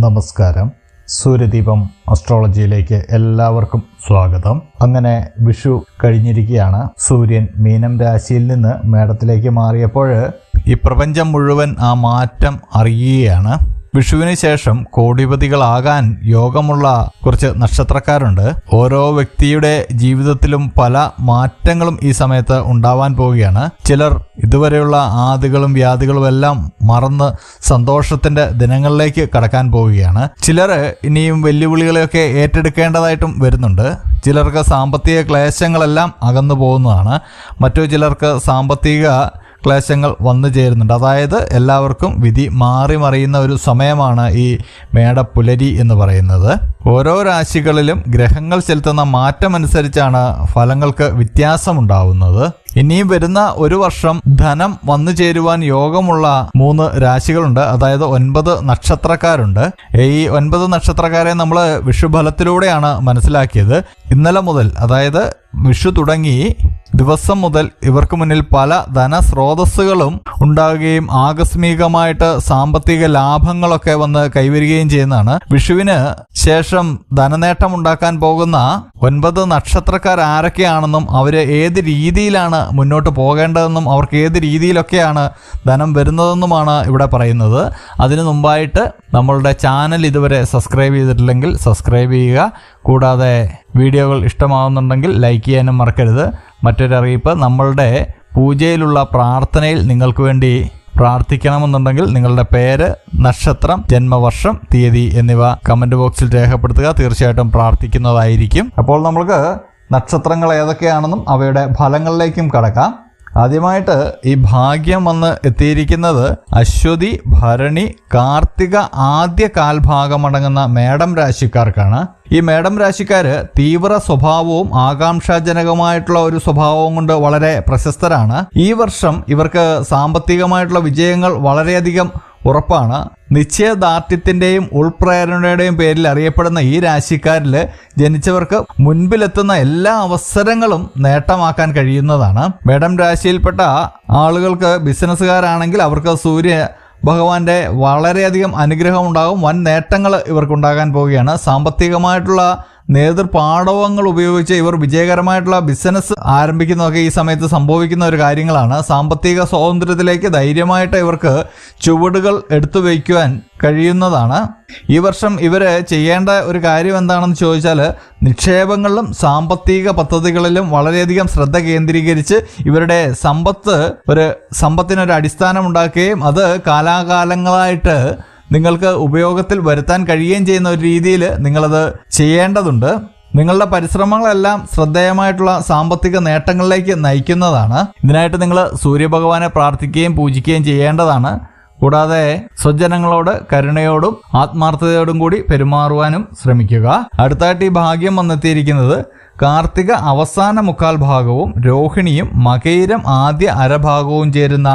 നമസ്കാരം. സൂര്യദീപം അസ്ട്രോളജിയിലേക്ക് എല്ലാവർക്കും സ്വാഗതം. അങ്ങനെ വിഷു കഴിഞ്ഞിരിക്കുകയാണ്. സൂര്യൻ മീനം രാശിയിൽ നിന്ന് മേടത്തിലേക്ക് മാറിയപ്പോൾ ഈ പ്രപഞ്ചം മുഴുവൻ ആ മാറ്റം അറിയുകയാണ്. വിഷുവിന് ശേഷം കോടിപതികളാകാൻ യോഗമുള്ള കുറച്ച് നക്ഷത്രക്കാരുണ്ട്. ഓരോ വ്യക്തിയുടെ ജീവിതത്തിലും പല മാറ്റങ്ങളും ഈ സമയത്ത് ഉണ്ടാവാൻ പോവുകയാണ്. ചിലർ ഇതുവരെയുള്ള ആദികളും വ്യാധികളും എല്ലാം മറന്ന് സന്തോഷത്തിന്റെ ദിനങ്ങളിലേക്ക് കടക്കാൻ പോവുകയാണ്. ചിലർ ഇനിയും വെല്ലുവിളികളെയൊക്കെ ഏറ്റെടുക്കേണ്ടതായിട്ടും വരുന്നുണ്ട്. ചിലർക്ക് സാമ്പത്തിക ക്ലേശങ്ങളെല്ലാം അകന്നു പോകുന്നതാണ്. മറ്റു ചിലർക്ക് സാമ്പത്തിക ക്ലേശങ്ങൾ വന്നു ചേരുന്നുണ്ട്. അതായത് എല്ലാവർക്കും വിധി മാറി മറിയുന്ന ഒരു സമയമാണ് ഈ മേടപ്പുലരി എന്ന് പറയുന്നത്. ഓരോ രാശികളിലും ഗ്രഹങ്ങൾ ചെലുത്തുന്ന മാറ്റം അനുസരിച്ചാണ് ഫലങ്ങൾക്ക് വ്യത്യാസമുണ്ടാവുന്നത്. ഇനിയും വരുന്ന ഒരു വർഷം ധനം വന്നു ചേരുവാൻ യോഗമുള്ള മൂന്ന് രാശികളുണ്ട്. അതായത് ഒൻപത് നക്ഷത്രക്കാരുണ്ട്. ഈ ഒൻപത് നക്ഷത്രക്കാരെ നമ്മൾ വിഷുഫലത്തിലൂടെയാണ് മനസ്സിലാക്കിയത്. ഇന്നലെ മുതൽ അതായത് വിഷു തുടങ്ങി ദിവസം മുതൽ ഇവർക്ക് മുന്നിൽ പല ധനസ്രോതസ്സുകളും ഉണ്ടാകുകയും ആകസ്മികമായിട്ട് സാമ്പത്തിക ലാഭങ്ങളൊക്കെ വന്ന് കൈവരികയും ചെയ്യുന്നതാണ്. വിഷുവിന് ശേഷം ധനനേട്ടം ഉണ്ടാക്കാൻ പോകുന്ന ഒൻപത് നക്ഷത്രക്കാർ ആരൊക്കെയാണെന്നും അവർ ഏത് രീതിയിലാണ് മുന്നോട്ട് പോകേണ്ടതെന്നും അവർക്ക് ഏത് രീതിയിലൊക്കെയാണ് ധനം വരുന്നതെന്നുമാണ് ഇവിടെ പറയുന്നത്. അതിനു മുമ്പായിട്ട് നമ്മളുടെ ചാനൽ ഇതുവരെ സബ്സ്ക്രൈബ് ചെയ്തിട്ടില്ലെങ്കിൽ സബ്സ്ക്രൈബ് ചെയ്യുക. കൂടാതെ വീഡിയോകൾ ഇഷ്ടമാവുന്നുണ്ടെങ്കിൽ ലൈക്ക് ചെയ്യാനും മറക്കരുത്. മറ്റൊരു അറിയിപ്പ് നമ്മളുടെ പൂജയിലുള്ള പ്രാർത്ഥനയിൽ നിങ്ങൾക്ക് വേണ്ടി പ്രാർത്ഥിക്കണമെന്നുണ്ടെങ്കിൽ നിങ്ങളുടെ പേര് നക്ഷത്രം ജന്മവർഷം തീയതി എന്നിവ കമന്റ് ബോക്സിൽ രേഖപ്പെടുത്തുക. തീർച്ചയായിട്ടും പ്രാർത്ഥിക്കുന്നതായിരിക്കും. അപ്പോൾ നമ്മൾക്ക് നക്ഷത്രങ്ങൾ ഏതൊക്കെയാണെന്നും അവയുടെ ഫലങ്ങളിലേക്കും കടക്കാം. ആദ്യമായിട്ട് ഈ ഭാഗ്യം വന്ന് എത്തിയിരിക്കുന്നത് അശ്വതി ഭരണി കാർത്തിക ആദ്യ കാൽഭാഗമടങ്ങുന്ന മേടം രാശിക്കാർക്കാണ്. ഈ മേടം രാശിക്കാർ തീവ്ര സ്വഭാവവും ആകാംക്ഷാജനകമായിട്ടുള്ള ഒരു സ്വഭാവവും കൊണ്ട് വളരെ പ്രശസ്തരാണ്. ഈ വർഷം ഇവർക്ക് സാമ്പത്തികമായിട്ടുള്ള വിജയങ്ങൾ വളരെയധികം ഉറപ്പാണ്. നിശ്ചയദാർഢ്യത്തിന്റെയും ഉൾപ്രേരണയുടെയും പേരിൽ അറിയപ്പെടുന്ന ഈ രാശിക്കാരിൽ ജനിച്ചവർക്ക് മുൻപിലെത്തുന്ന എല്ലാ അവസരങ്ങളും നേട്ടമാക്കാൻ കഴിയുന്നതാണ്. മേഡം രാശിയിൽപ്പെട്ട ആളുകൾക്ക് ബിസിനസ്സുകാരാണെങ്കിൽ അവർക്ക് സൂര്യ ഭഗവാന്റെ വളരെയധികം അനുഗ്രഹം ഉണ്ടാകും. വൻ നേട്ടങ്ങൾ ഇവർക്കുണ്ടാകാൻ പോവുകയാണ്. സാമ്പത്തികമായിട്ടുള്ള നേതൃപാടവങ്ങൾ ഉപയോഗിച്ച് ഇവർ വിജയകരമായിട്ടുള്ള ബിസിനസ് ആരംഭിക്കുന്നതൊക്കെ ഈ സമയത്ത് സംഭവിക്കുന്ന ഒരു കാര്യങ്ങളാണ്. സാമ്പത്തിക സ്വാതന്ത്ര്യത്തിലേക്ക് ധൈര്യമായിട്ട് ഇവർക്ക് ചുവടുകൾ എടുത്തു വയ്ക്കുവാൻ കഴിയുന്നതാണ്. ഈ വർഷം ഇവർ ചെയ്യേണ്ട ഒരു കാര്യം എന്താണെന്ന് ചോദിച്ചാൽ നിക്ഷേപങ്ങളിലും സാമ്പത്തിക പദ്ധതികളിലും വളരെയധികം ശ്രദ്ധ കേന്ദ്രീകരിച്ച് ഇവരുടെ സമ്പത്ത് ഒരു സമ്പത്തിനൊരു അടിസ്ഥാനം ഉണ്ടാക്കുകയും അത് കാലാകാലങ്ങളായിട്ട് നിങ്ങൾക്ക് ഉപയോഗത്തിൽ വരുത്താൻ കഴിയുകയും ചെയ്യുന്ന ഒരു രീതിയിൽ നിങ്ങളത് ചെയ്യേണ്ടതുണ്ട്. നിങ്ങളുടെ പരിശ്രമങ്ങളെല്ലാം ശ്രദ്ധേയമായിട്ടുള്ള സാമ്പത്തിക നേട്ടങ്ങളിലേക്ക് നയിക്കുന്നതാണ്. ഇതിനായിട്ട് നിങ്ങൾ സൂര്യഭഗവാനെ പ്രാർത്ഥിക്കുകയും പൂജിക്കുകയും ചെയ്യേണ്ടതാണ്. കൂടാതെ സ്വജനങ്ങളോട് കരുണയോടും ആത്മാർത്ഥതയോടും കൂടി പെരുമാറുവാനും ശ്രമിക്കുക. അടുത്തായിട്ട് ഈ ഭാഗ്യം വന്നെത്തിയിരിക്കുന്നത് കാർത്തിക അവസാന മുക്കാൽ ഭാഗവും രോഹിണിയും മകയിരം ആദ്യ അരഭാഗവും ചേരുന്ന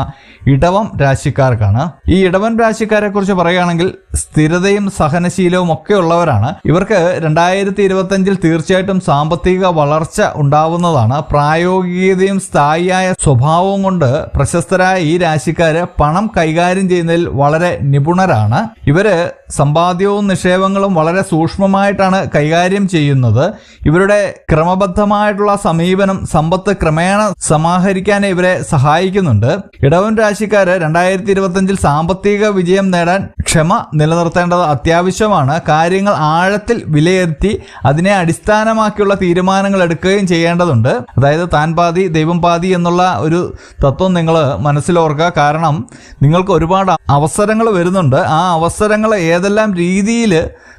ഇടവം രാശിക്കാർക്കാണ്. ഈ ഇടവൻ രാശിക്കാരെ കുറിച്ച് പറയുകയാണെങ്കിൽ സ്ഥിരതയും സഹനശീലവും ഒക്കെ ഉള്ളവരാണ്. ഇവർക്ക് രണ്ടായിരത്തി ഇരുപത്തഞ്ചിൽ തീർച്ചയായിട്ടും സാമ്പത്തിക വളർച്ച ഉണ്ടാവുന്നതാണ്. പ്രായോഗികതയും സ്ഥായിയായ സ്വഭാവവും കൊണ്ട് പ്രശസ്തരായ ഈ രാശിക്കാര് പണം കൈകാര്യം ചെയ്യുന്നതിൽ വളരെ നിപുണരാണ്. ഇവർ സമ്പാദ്യവും നിക്ഷേപങ്ങളും വളരെ സൂക്ഷ്മമായിട്ടാണ് കൈകാര്യം ചെയ്യുന്നത്. ഇവരുടെ ക്രമബദ്ധമായിട്ടുള്ള സമീപനം സമ്പത്ത് ക്രമേണ സമാഹരിക്കാൻ ഇവരെ സഹായിക്കുന്നുണ്ട്. ഇടവൻ രാശിക്കാര് രണ്ടായിരത്തി ഇരുപത്തിയഞ്ചിൽ സാമ്പത്തിക വിജയം നേടാൻ ക്ഷമ നിലനിർത്തേണ്ടത് അത്യാവശ്യമാണ്. കാര്യങ്ങൾ ആഴത്തിൽ വിലയിരുത്തി അതിനെ അടിസ്ഥാനമാക്കിയുള്ള തീരുമാനങ്ങൾ എടുക്കുകയും ചെയ്യേണ്ടതുണ്ട്. അതായത് താൻ പാതി ദൈവം പാതി എന്നുള്ള ഒരു തത്വം നിങ്ങൾ മനസ്സിലോർക്കുക. കാരണം നിങ്ങൾക്ക് ഒരുപാട് അവസരങ്ങൾ വരുന്നുണ്ട്. ആ അവസരങ്ങൾ ഏതെല്ലാം രീതിയിൽ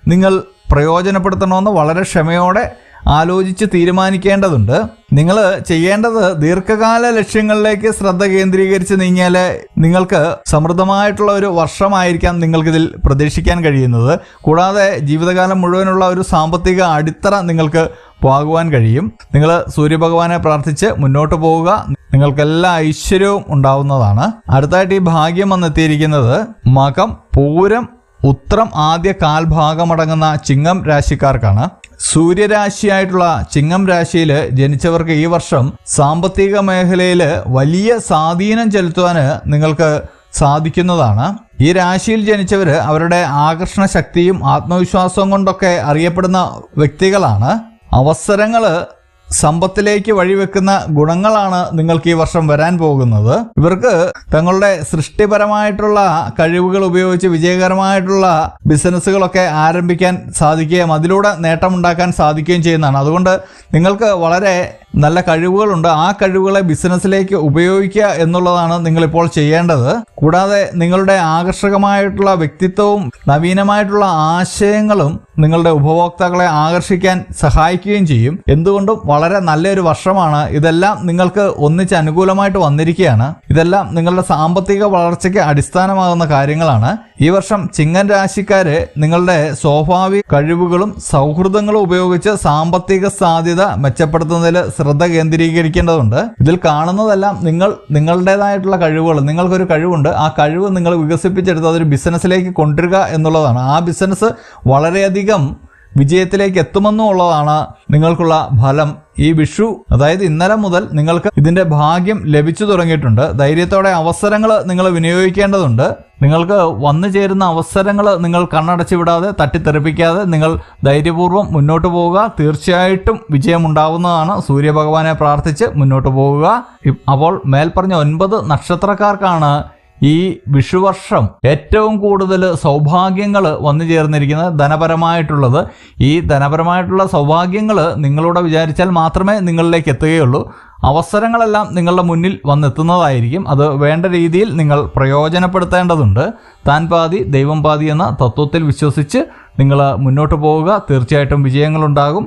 നിങ്ങൾ പ്രയോജനപ്പെടുത്തണമെന്ന് വളരെ ക്ഷമയോടെ ആലോചിച്ച് തീരുമാനിക്കേണ്ടതുണ്ട്. നിങ്ങൾ ചെയ്യേണ്ടത് ദീർഘകാല ലക്ഷ്യങ്ങളിലേക്ക് ശ്രദ്ധ കേന്ദ്രീകരിച്ച് നീങ്ങിയാൽ നിങ്ങൾക്ക് സമൃദ്ധമായിട്ടുള്ള ഒരു വർഷമായിരിക്കാം നിങ്ങൾക്കിതിൽ പ്രതീക്ഷിക്കാൻ കഴിയുന്നത്. കൂടാതെ ജീവിതകാലം മുഴുവനുള്ള ഒരു സാമ്പത്തിക അടിത്തറ നിങ്ങൾക്ക് പോകുവാൻ കഴിയും. നിങ്ങൾ സൂര്യഭഗവാനെ പ്രാർത്ഥിച്ച് മുന്നോട്ട് പോവുക. നിങ്ങൾക്ക് എല്ലാ ഐശ്വര്യവും ഉണ്ടാവുന്നതാണ്. അടുത്തായിട്ട് ഈ ഭാഗ്യം വന്നെത്തിയിരിക്കുന്നത് മകം പൂരം ഉത്രം ആദ്യ കാൽഭാഗമടങ്ങുന്ന ചിങ്ങം രാശിക്കാർക്കാണ്. സൂര്യരാശിയായിട്ടുള്ള ചിങ്ങം രാശിയിൽ ജനിച്ചവർക്ക് ഈ വർഷം സാമ്പത്തിക മേഖലയിൽ വലിയ സ്വാധീനം ചെലുത്തുവാൻ നിങ്ങൾക്ക് സാധിക്കുന്നതാണ്. ഈ രാശിയിൽ ജനിച്ചവർ അവരുടെ ആകർഷണ ശക്തിയും ആത്മവിശ്വാസവും കൊണ്ടൊക്കെ അറിയപ്പെടുന്ന വ്യക്തികളാണ്. അവസരങ്ങൾ സമ്പത്തിലേക്ക് വഴിവെക്കുന്ന ഗുണങ്ങളാണ് നിങ്ങൾക്ക് ഈ വർഷം വരാൻ പോകുന്നത്. ഇവർക്ക് തങ്ങളുടെ സൃഷ്ടിപരമായിട്ടുള്ള കഴിവുകൾ ഉപയോഗിച്ച് വിജയകരമായിട്ടുള്ള ബിസിനസ്സുകളൊക്കെ ആരംഭിക്കാൻ സാധിക്കുകയും അതിലൂടെ നേട്ടമുണ്ടാക്കാൻ സാധിക്കുകയും ചെയ്യുന്നതാണ്. അതുകൊണ്ട് നിങ്ങൾക്ക് വളരെ നല്ല കഴിവുകളുണ്ട്. ആ കഴിവുകളെ ബിസിനസ്സിലേക്ക് ഉപയോഗിക്കുക എന്നുള്ളതാണ് നിങ്ങളിപ്പോൾ ചെയ്യേണ്ടത്. കൂടാതെ നിങ്ങളുടെ ആകർഷകമായിട്ടുള്ള വ്യക്തിത്വവും നവീനമായിട്ടുള്ള ആശയങ്ങളും നിങ്ങളുടെ ഉപഭോക്താക്കളെ ആകർഷിക്കാൻ സഹായിക്കുകയും ചെയ്യും. എന്തുകൊണ്ടും വളരെ നല്ലൊരു വർഷമാണ്. ഇതെല്ലാം നിങ്ങൾക്ക് ഒന്നിച്ച് അനുകൂലമായിട്ട് വന്നിരിക്കുകയാണ്. ഇതെല്ലാം നിങ്ങളുടെ സാമ്പത്തിക വളർച്ചയ്ക്ക് അടിസ്ഥാനമാകുന്ന കാര്യങ്ങളാണ്. ഈ വർഷം ചിങ്ങൻ രാശിക്കാര് നിങ്ങളുടെ സ്വാഭാവിക കഴിവുകളും സൗഹൃദങ്ങളും ഉപയോഗിച്ച് സാമ്പത്തിക സാധ്യത മെച്ചപ്പെടുത്തുന്നതിൽ ശ്രദ്ധ കേന്ദ്രീകരിക്കേണ്ടതുണ്ട്. ഇതിൽ കാണുന്നതെല്ലാം നിങ്ങൾ നിങ്ങളുടേതായിട്ടുള്ള കഴിവുകൾ നിങ്ങൾക്കൊരു കഴിവുണ്ട് ആ കഴിവ് നിങ്ങൾ വികസിപ്പിച്ചെടുത്ത് അതൊരു ബിസിനസ്സിലേക്ക് കൊണ്ടുവരിക എന്നുള്ളതാണ്. ആ ബിസിനസ് വളരെയധികം വിജയത്തിലേക്ക് എത്തുമെന്നുള്ളതാണ് നിങ്ങൾക്കുള്ള ഫലം. ഈ വിഷു അതായത് ഇന്നലെ മുതൽ നിങ്ങൾക്ക് ഇതിന്റെ ഭാഗ്യം ലഭിച്ചു തുടങ്ങിയിട്ടുണ്ട്. ധൈര്യത്തോടെ അവസരങ്ങൾ നിങ്ങൾ വിനിയോഗിക്കേണ്ടതുണ്ട്. നിങ്ങൾക്ക് വന്നു ചേരുന്ന അവസരങ്ങൾ നിങ്ങൾ കണ്ണടച്ചു വിടാതെ തട്ടിത്തെറിപ്പിക്കാതെ നിങ്ങൾ ധൈര്യപൂർവം മുന്നോട്ട് പോവുക. തീർച്ചയായിട്ടും വിജയമുണ്ടാവുന്നതാണ്. സൂര്യഭഗവാനെ പ്രാർത്ഥിച്ച് മുന്നോട്ട് പോവുക. അപ്പോൾ മേൽപ്പറഞ്ഞ ഒൻപത് നക്ഷത്രക്കാർക്കാണ് ഈ വിഷുവർഷം ഏറ്റവും കൂടുതൽ സൗഭാഗ്യങ്ങൾ വന്നു ചേർന്നിരിക്കുന്നത് ധനപരമായിട്ടുള്ളത്. ഈ ധനപരമായിട്ടുള്ള സൗഭാഗ്യങ്ങൾ നിങ്ങളോട് വിചാരിച്ചാൽ മാത്രമേ നിങ്ങളിലേക്ക് എത്തുകയുള്ളൂ. അവസരങ്ങളെല്ലാം നിങ്ങളുടെ മുന്നിൽ വന്നെത്തുന്നതായിരിക്കും. അത് വേണ്ട രീതിയിൽ നിങ്ങൾ പ്രയോജനപ്പെടുത്തേണ്ടതുണ്ട്. താൻ പാതി ദൈവം പാതി എന്ന തത്വത്തിൽ വിശ്വസിച്ച് നിങ്ങൾ മുന്നോട്ട് പോവുക. തീർച്ചയായിട്ടും വിജയങ്ങളുണ്ടാകും.